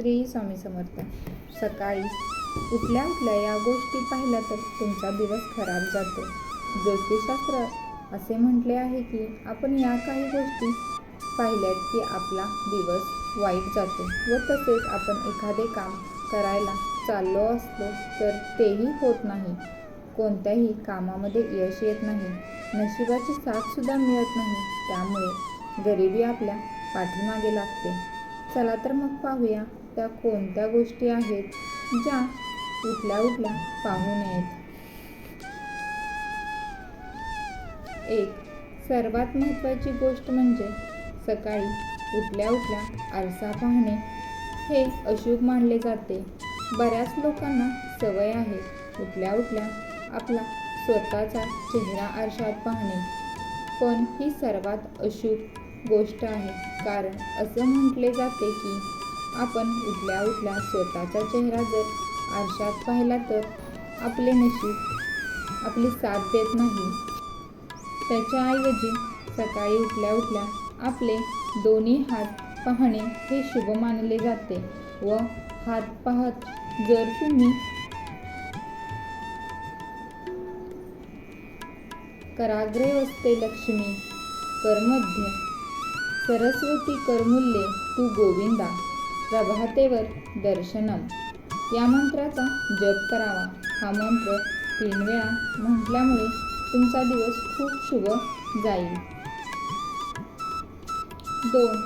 श्री स्वामी समर्थ. सकाळी उठल्या उठल्या या गोष्टी पाहिल्या तर तुमचा दिवस खराब जातो. ज्योतिषशास्त्र असे म्हटले आहे की आपण या काही गोष्टी पाहिल्यात की आपला दिवस वाईट जातो व तसेच आपण एखादे काम करायला चाललो असलो तर तेही होत नाही. कोणत्याही कामामध्ये यश येत नाही. नशिबाची साथसुद्धा मिळत नाही. त्यामुळे गरिबी आपल्या पाठीमागे लागते. चला तर मग पाहूया त्या कोणत्या गोष्टी आहेत ज्या उठल्या उठल्या पाहू नयेत? एक सर्वात महत्त्वाची गोष्ट म्हणजे सकाळी उठल्या उठल्या आरसा पाहणे हे अशुभ मानले जाते. बऱ्याच लोकांना सवय आहे उठल्या उठल्या आपला स्वतःचा चेहरा आरशात पाहणे. पण ही सर्वात अशुभ गोष्ट आहे. कारण असं म्हटले जाते की आपण उठल्या उठल्या स्वतःचा चेहरा जर आरशात पाहिला तर आपले नशीब आपली साथ देत नाही. त्याच्याऐवजी सकाळी उठल्या उठल्या आपले दोन्ही हात पाहणे हे शुभ मानले जाते व हात पाहत जर तुम्ही कराग्रे वस्ते लक्ष्मी करमध्ये सरस्वती करमुल्ये तू गोविंदा. प्रभातेवर दर्शनम. या मंत्राचा जप करावा. हा मंत्र तीन वेळा म्हटल्यामुळे तुमचा दिवस खूप शुभ जाईल. दोन.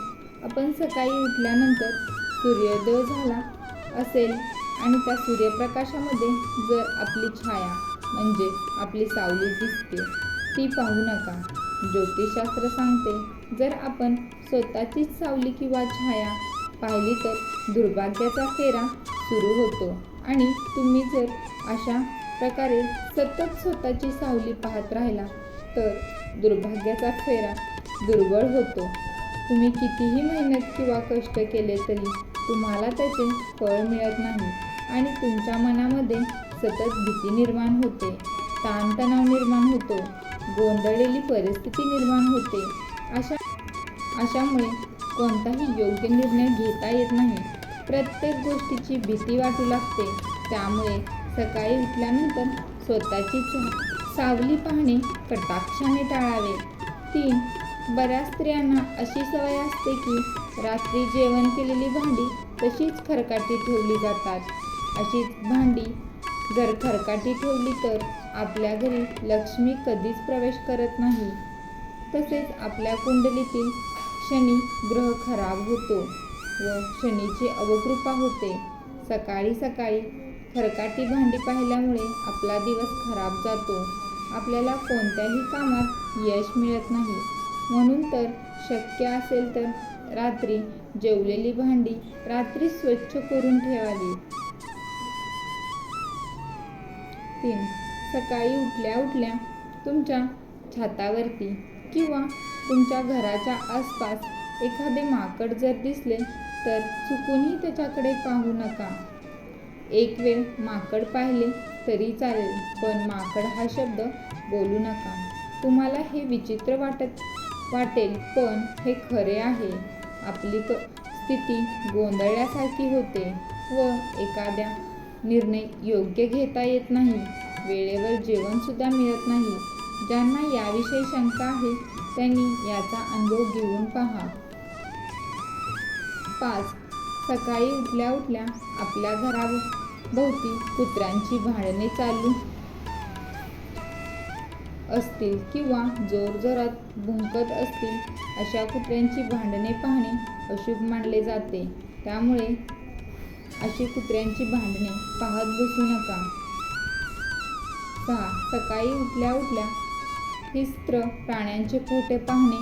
आपण सकाळी उठल्यानंतर सूर्योदय झाला असेल आणि त्या सूर्यप्रकाशामध्ये जर आपली छाया म्हणजे आपली सावली दिसते ती पाहू नका. ज्योतिषशास्त्र सांगते जर आपण स्वतःचीच सावली किंवा छाया पाहिली तर दुर्भाग्याचा फेरा सुरू होतो. आणि तुम्ही जर अशा प्रकारे सतत स्वतःची सावली पाहत राहिला तर दुर्भाग्याचा फेरा दुर्बळ होतो. तुम्ही कितीही मेहनत किंवा कष्ट केले तरी तुम्हाला त्याचे फळ मिळत नाही आणि तुमच्या मनामध्ये सतत भीती निर्माण होते. ताणतणाव निर्माण होतो. गोंधळलेली परिस्थिती निर्माण होते. अशा अशामुळे कोणताही योग्य निर्णय घेता येत नाही. प्रत्येक गोष्टीची भीती वाटू लागते. त्यामुळे सकाळी उठल्यानंतर स्वतःची सावली पाहणे कटाक्षाने टाळावे. तीन बऱ्याच स्त्रियांना अशी सवय असते की रात्री जेवण केलेली भांडी तशीच खरकाटी ठेवली जातात. अशीच भांडी जर खरकाटी ठेवली तर आपल्या घरी लक्ष्मी कधीच प्रवेश करत नाही. तसेच आपल्या कुंडलीतील शनी ग्रह खराब होतो व शनीची अवकृपा होते. सकाळी सकाळी खरकाटी भांडी पाहिल्यामुळे आपला दिवस खराब जातो. आपल्याला कोणत्याही कामात यश मिळत नाही. म्हणून तर शक्य असेल तर रात्री जेवलेली भांडी रात्री स्वच्छ करून ठेवावी. तीन सकाळी उठल्या उठल्या तुमच्या छातावरती किंवा तुमच्या घराच्या आसपास एखादे माकड जर दिसले तर चुकूनही त्याच्याकडे पाहू नका. एक वेळ माकड पाहिले तरी चालेल पण माकड हा शब्द बोलू नका. तुम्हाला हे विचित्र वाटत वाटेल पण हे खरे आहे. आपली क स्थिती गोंधळल्यासारखी होते व एखाद्या निर्णय योग्य घेता येत नाही. वेळेवर जेवणसुद्धा मिळत नाही. ज्यांना याविषयी शंका आहे त्यांनी याचा अनुभव घेऊन पहा. पाच. सकाळी उठल्या उठल्या आपल्या घराभोवती कुत्र्यांची भांडणे चालू असतील किंवा जोरजोरात भुंकत असतील अशा कुत्र्यांची भांडणे पाहणे अशुभ मानले जाते. त्यामुळे अशी कुत्र्यांची भांडणे पाहत बसू नका. सहा. सकाळी उठल्या उठल्या हिस्त्र प्राण्यांचे फोटो पाहणे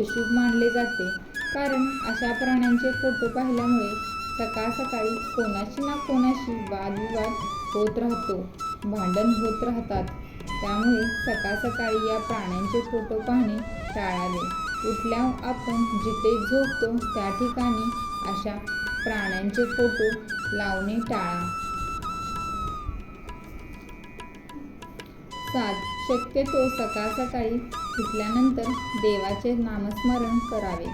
अशुभ मानले जाते. कारण अशा प्राण्यांचे फोटो पाहिल्यामुळे सकाळ सकाळी कोणाशी ना कोणाशी वादविवाद होत राहतो भांडण होत राहतात. त्यामुळे सकाळ सकाळी या प्राण्यांचे फोटो पाहणे टाळावे. उठल्या आपण जिथे झोपतो त्या ठिकाणी अशा प्राण्यांचे फोटो लावणे टाळा. सात. शक्यतो सकाळ सकाळी उठल्यानंतर देवाचे नामस्मरण करावे.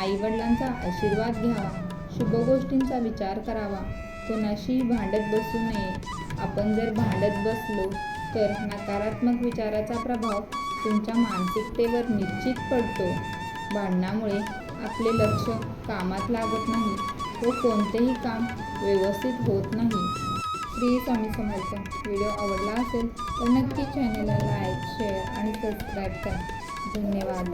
आईवडिलांचा आशीर्वाद घ्यावा. शुभ गोष्टींचा विचार करावा. कोणाशीही भांडत बसू नये. आपण जर भांडत बसलो तर नकारात्मक विचाराचा प्रभाव तुमच्या मानसिकतेवर निश्चित पडतो. भांडणामुळे आपले लक्ष कामात लागत नाही व कोणतेही काम व्यवस्थित होत नाही. श्री स्वामी समर्थ. व्हिडिओ आवडला असेल तर नक्की चॅनलला लाईक शेअर आणि सबस्क्राईब करा. धन्यवाद.